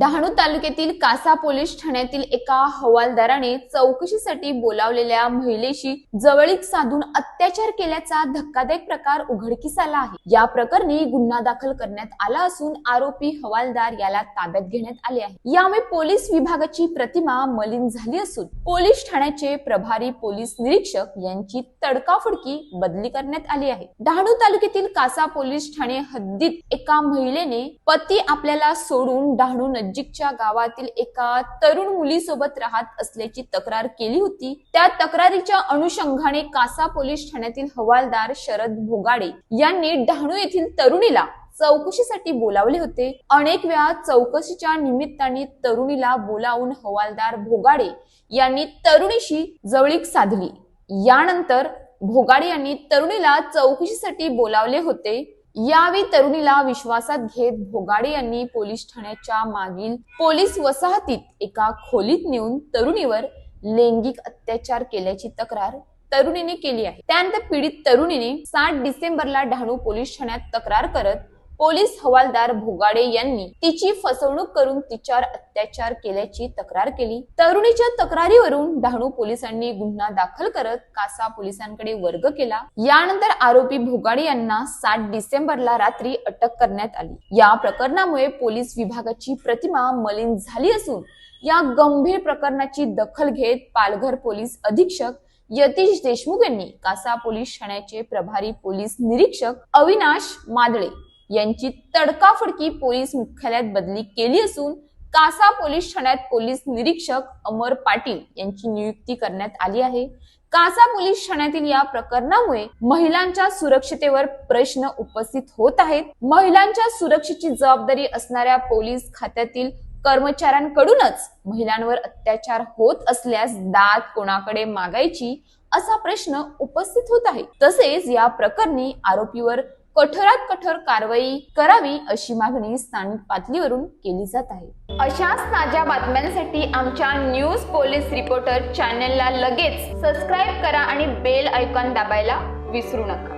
डहाणू तालुक्यातील कासा पोलीस ठाण्यातील एका हवालदाराने चौकशीसाठी बोलावलेल्या महिलेशी जवळीक साधून अत्याचार केल्याचा धक्कादायक प्रकार उघडकीस आला आहे. या प्रकरणी गुन्हा दाखल करण्यात आला असून आरोपी हवालदार याला ताब्यात घेण्यात आले आहे. यामुळे पोलीस विभागाची प्रतिमा मलिन झाली असून पोलीस ठाण्याचे प्रभारी पोलीस निरीक्षक यांची तडकाफडकी बदली करण्यात आली आहे. डहाणू तालुक्यातील कासा पोलीस ठाणे हद्दीत एका महिलेने पती आपल्याला सोडून डहाणू नजीकच्या गावातील एका तरुण मुलीसोबत राहत असल्याची तक्रार केली होती. त्या तक्रारीच्या अनुषंगाने कासा पोलीस ठाण्यातील हवालदार शरद भोगाडे यांनी डहाणू येथील तरुणीला चौकशीसाठी बोलावले होते. अनेक वेळा चौकशीच्या निमित्ताने तरुणीला बोलावून हवालदार भोगाडे यांनी तरुणीशी जवळीक साधली. यानंतर भोगाडे यांनी तरुणीला चौकशीसाठी बोलावले होते. यावेळी तरुणीला विश्वासात घेत भोगाडे यांनी पोलीस ठाण्याच्या मागील पोलीस वसाहतीत एका खोलीत नेऊन तरुणीवर लैंगिक अत्याचार केल्याची तक्रार तरुणीने केली आहे. त्यानंतर पीडित तरुणीने सात डिसेंबरला डहाणू पोलीस ठाण्यात तक्रार करत पोलीस हवालदार भोगाडे यांनी तिची फसवणूक करून तिच्यावर अत्याचार केल्याची तक्रार केली. तरुणीच्या तक्रारीवरून डहाणू पोलिसांनी गुन्हा दाखल करत कासा पोलिसांकडे वर्ग केला. यानंतर आरोपी भोगाडे यांना सात डिसेंबरला रात्री अटक करण्यात आली. या प्रकरणामुळे पोलीस विभागाची प्रतिमा मलिन झाली असून या गंभीर प्रकरणाची दखल घेत पालघर पोलीस अधीक्षक यतीश देशमुख यांनी कासा पोलीस ठाण्याचे प्रभारी पोलीस निरीक्षक अविनाश मादळे यांची तडकाफडकी पोलीस मुख्यालयात बदली केली असून कासा पोलीस ठाण्यात पोलीस निरीक्षक अमर पाटील यांची नियुक्ती करण्यात आली आहे. कासा पोलीस ठाण्यातील या प्रकरणामुळे महिलांच्या सुरक्षतेवर प्रश्न उपस्थित होत आहेत. महिलांच्या सुरक्षेची जबाबदारी असणाऱ्या पोलीस खात्यातील कर्मचाऱ्यांकडूनच महिलांवर अत्याचार होत असल्यास दाद कोणाकडे मागायची असा प्रश्न उपस्थित होत आहे. तसेच या प्रकरणी आरोपीवर कठोरात कठोर कारवाई करावी अशी मागणी स्थानिक पातळीवरून केली जात आहे. अशाच ताज्या बातम्यांसाठी आमच्या न्यूज पोलीस रिपोर्टर चॅनेलला लगेच सबस्क्राईब करा आणि बेल आयकॉन दाबायला विसरू नका.